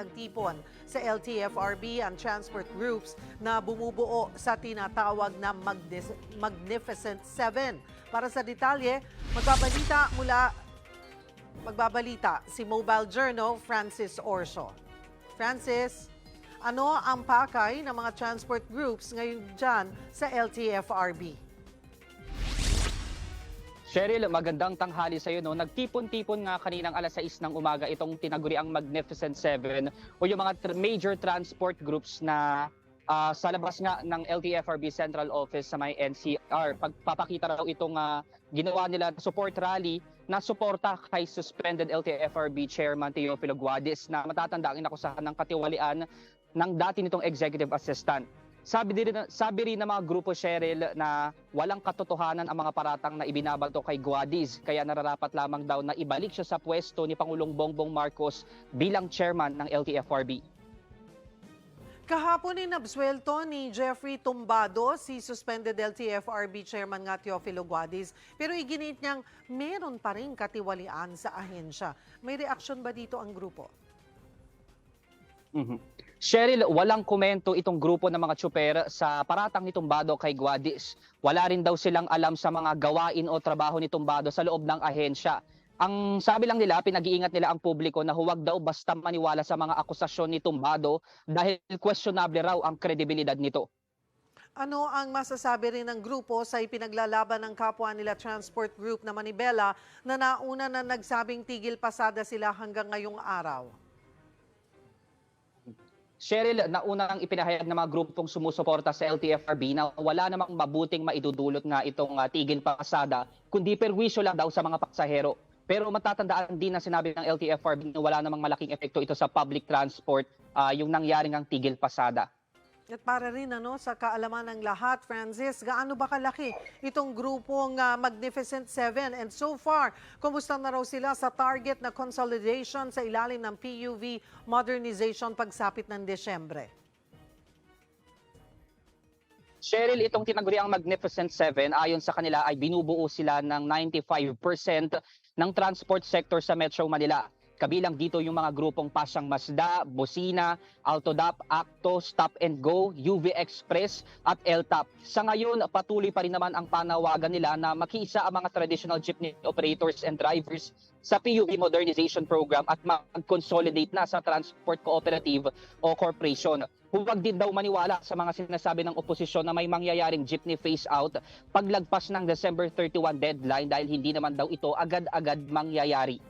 nagtipon sa LTFRB ang transport groups na bumubuo sa tinatawag na Magnificent Seven. Para sa detalye, magbabalita mula magbabalita si Mobile Journal Francis Orso. Francis, ano ang pakay ng mga transport groups ngayon dyan sa LTFRB? Cheryl, magandang tanghali sa iyo. No? Nagtipon-tipon nga kaninang alas 6 ng umaga itong tinaguriang Magnificent Seven o yung mga tr- major transport groups na ah, sa labas nga ng LTFRB Central Office sa may NCR. Pagpapakita raw itong ah, ginawa nila support rally na suporta kay suspended LTFRB Chairman Teofilo Guadis na matatanda ang inakusahan ng katiwalian ng dati nitong executive assistant. Sabi din sabi rin ng mga grupo Cheryl na walang katotohanan ang mga paratang na ibinabato kay Guadiz kaya nararapat lamang daw na ibalik siya sa pwesto ni Pangulong Bongbong Marcos bilang chairman ng LTFRB. Kahapon inabswelto ni Jeffrey Tumbado, si suspended LTFRB Chairman nga Teofilo Guadis, pero iginit niyang meron pa rin katiwalian sa ahensya. May reaksyon ba dito ang grupo? Mhm. Cheryl, walang komento itong grupo ng mga tsuper sa paratang ni Tumbado kay Guadis. Wala rin daw silang alam sa mga gawain o trabaho ni Tumbado sa loob ng ahensya. Ang sabi lang nila, pinag-iingat nila ang publiko na huwag daw basta maniwala sa mga akusasyon ni Tumbado dahil questionable raw ang kredibilidad nito. Ano ang masasabi rin ng grupo sa ipinaglalaban ng kapwa nila Transport Group na Manibela na nauna na nagsabing tigil pasada sila hanggang ngayong araw? Cheryl, nauna ang ipinahayag ng mga grupong sumusuporta sa LTFRB na wala namang mabuting maidudulot nga itong ah, tigil pasada, kundi perwisyo lang daw sa mga pasahero. Pero matatandaan din na sinabi ng LTFRB na wala namang malaking epekto ito sa public transport, ah, yung nangyaring ang tigil pasada. At para rin ano, sa kaalaman ng lahat, Francis, gaano ba kalaki itong grupong ah, Magnificent Seven? And so far, kumusta na raw sila sa target na consolidation sa ilalim ng PUV modernization pagsapit ng Desyembre? Cheryl, itong tinaguriang Magnificent Seven, ayon sa kanila ay binubuo sila ng 95% ng transport sector sa Metro Manila. Kabilang dito yung mga grupong Pasyang Masda, Bosina, Altodap, Acto, Stop and Go, UV Express at LTAP. Sa ngayon, patuloy pa rin naman ang panawagan nila na makiisa ang mga traditional jeepney operators and drivers sa PUV Modernization Program at mag-consolidate na sa transport cooperative o corporation. Huwag din daw maniwala sa mga sinasabi ng oposisyon na may mangyayaring jeepney phase out paglagpas ng December 31 deadline dahil hindi naman daw ito agad-agad mangyayari.